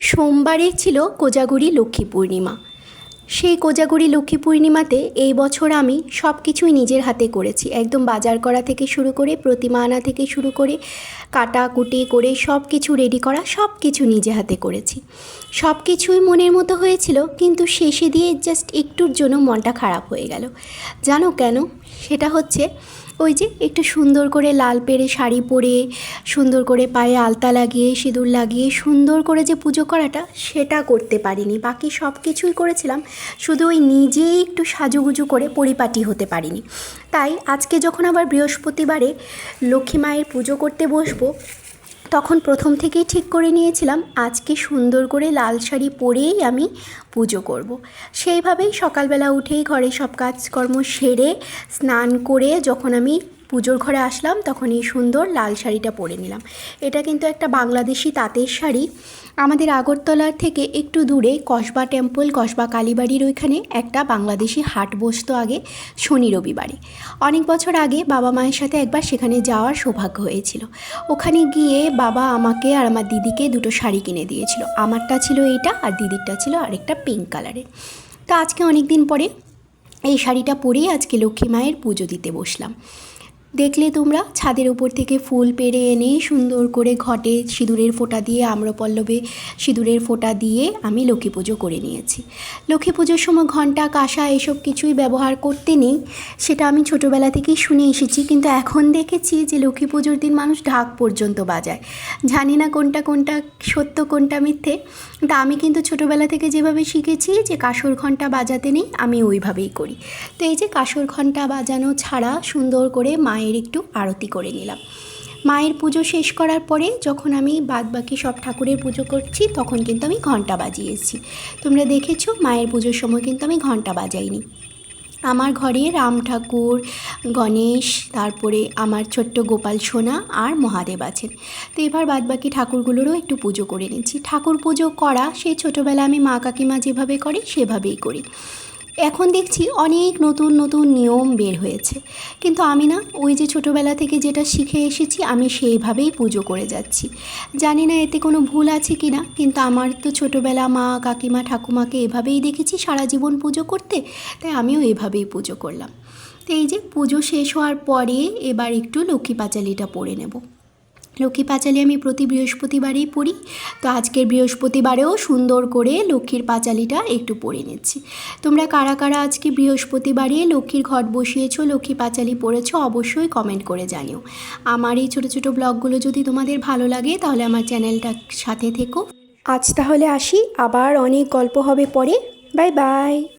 সোমবারে ছিল কোজাগুরি লক্ষ্মী পূর্ণিমা। সেই কোজাগরি লক্ষ্মী পূর্ণিমাতে এই বছর আমি সব কিছুই নিজের হাতে করেছি। একদম বাজার করা থেকে শুরু করে প্রতিমা আনা থেকে শুরু করে কাটাকুটি করে সব কিছু রেডি করা সব কিছু নিজে হাতে করেছি। সব কিছুই মনের মতো হয়েছিল, কিন্তু শেষে দিয়ে জাস্ট একটুর জন্য মনটা খারাপ হয়ে গেল। জানো কেন? সেটা হচ্ছে ওই যে একটু সুন্দর করে লাল পেরে শাড়ি পরে, সুন্দর করে পায়ে আলতা লাগিয়ে, সিঁদুর লাগিয়ে, সুন্দর করে যে পুজো করাটা, সেটা করতে পারিনি। বাকি সব কিছুই করেছিলাম শুধু ওই নিজেই একটু সাজুগুজু করে পরিপাটি হতে পারিনি তাই আজকে যখন আবার বৃহস্পতিবারে লক্ষ্মী মায়ের পুজো করতে বসবো, তখন প্রথম থেকেই ঠিক করে নিয়েছিলাম, আজকে সুন্দর করে লাল শাড়ি পরেই আমি পুজো করব। সেইভাবেই সকালবেলা উঠেই ঘরে সব কাজকর্ম সেরে, স্নান করে যখন আমি পুজোর ঘরে আসলাম, তখন এই সুন্দর লাল শাড়িটা পরে নিলাম। এটা কিন্তু একটা বাংলাদেশি তাঁতের শাড়ি। আমাদের আগরতলার থেকে একটু দূরে কসবা টেম্পল, কসবা কালীবাড়ির ওইখানে একটা বাংলাদেশি হাট বসতো আগে, শনি রবিবারে অনেক বছর আগে বাবা মায়ের সাথে একবার সেখানে যাওয়ার সৌভাগ্য হয়েছিল। ওখানে গিয়ে বাবা আমাকে আর আমার দিদিকে দুটো শাড়ি কিনে দিয়েছিল। আমারটা ছিল এইটা আর দিদিরটা ছিল আরেকটা পিঙ্ক কালারের। তা আজকে অনেক দিন পরে এই শাড়িটা পরেই আজকে লক্ষ্মী মায়ের পুজো দিতে বসলাম। দেখলে তোমরা? ছাদের উপর থেকে ফুল পেড়ে এনে সুন্দর করে ঘটে সিঁদুরের ফোঁটা দিয়ে আম্রপল্লবে সিঁদুরের ফোঁটা দিয়ে আমি লক্ষ্মী পুজো করে নিয়েছি। লক্ষ্মী পুজোর সময় ঘণ্টা কাঁসা এসব কিছুই ব্যবহার করতে নেই। সেটা আমি ছোটোবেলা থেকেই শুনে এসেছি। কিন্তু এখন দেখেছি যে লক্ষ্মী পুজোর দিন মানুষ ঢাক পর্যন্ত বাজায়। জানি না কোনটা কোনটা সত্য, কোনটা মিথ্যে। তা আমি কিন্তু ছোটোবেলা থেকে যেভাবে শিখেছি যে কাঁসর ঘণ্টা বাজাতে নেই, আমি ওইভাবেই করি। তো এই যে কাঁসর ঘণ্টা বাজানো ছাড়া সুন্দর করে মায়ের একটু আরতি করে নিলাম। মায়ের পুজো শেষ করার পরে যখন আমি বাদ বাকি সব ঠাকুরের পুজো করছি, তখন কিন্তু আমি ঘণ্টা বাজিয়েছি তোমরা দেখেছ, মায়ের পুজোর সময় কিন্তু আমি ঘণ্টা বাজাইনি। আমার ঘরে রাম ঠাকুর, গণেশ, তারপরে আমার ছোট্ট গোপাল সোনা আর মহাদেব আছেন। তো এবার বাদবাকি ঠাকুরগুলোরও একটু পুজো করে নিচ্ছি। ঠাকুর পুজো করা সেই ছোটোবেলা আমি মা কাকিমা যেভাবে করে, সেভাবেই করি। এখন দেখছি অনেক নতুন নতুন নিয়ম বের হয়েছে। কিন্তু আমি না, ওই যে ছোটোবেলা থেকে যেটা শিখে এসেছি, আমি সেইভাবেই পুজো করে যাচ্ছি। জানি না এতে কোনো ভুল আছে কি না, কিন্তু আমার তো ছোটোবেলা মা, কাকিমা, ঠাকুমাকে এভাবেই দেখেছি সারা জীবন পুজো করতে, তাই আমিও এভাবেই পুজো করলাম। তো এই যে পুজো শেষ হওয়ার পরে এবার একটু লক্ষ্মী পাঁচালিটা পড়ে নেব। লক্ষ্মী পাঁচালি আমি প্রতি বৃহস্পতিবারেই পড়ি। তো আজকের বৃহস্পতিবারেও সুন্দর করে লক্ষ্মীর পাঁচালিটা একটু পড়ে নিচ্ছি। তোমরা কারা কারা আজকে বৃহস্পতিবারে লক্ষ্মীর ঘট বসিয়েছো, লক্ষ্মী পাঁচালি পড়েছো, অবশ্যই কমেন্ট করে জানিও। আমার এই ছোটো ছোটো ব্লগগুলো যদি তোমাদের ভালো লাগে, তাহলে আমার চ্যানেলটার সাথে থেকো। আজ তাহলে আসি, আবার অনেক গল্প হবে পরে। Bye bye.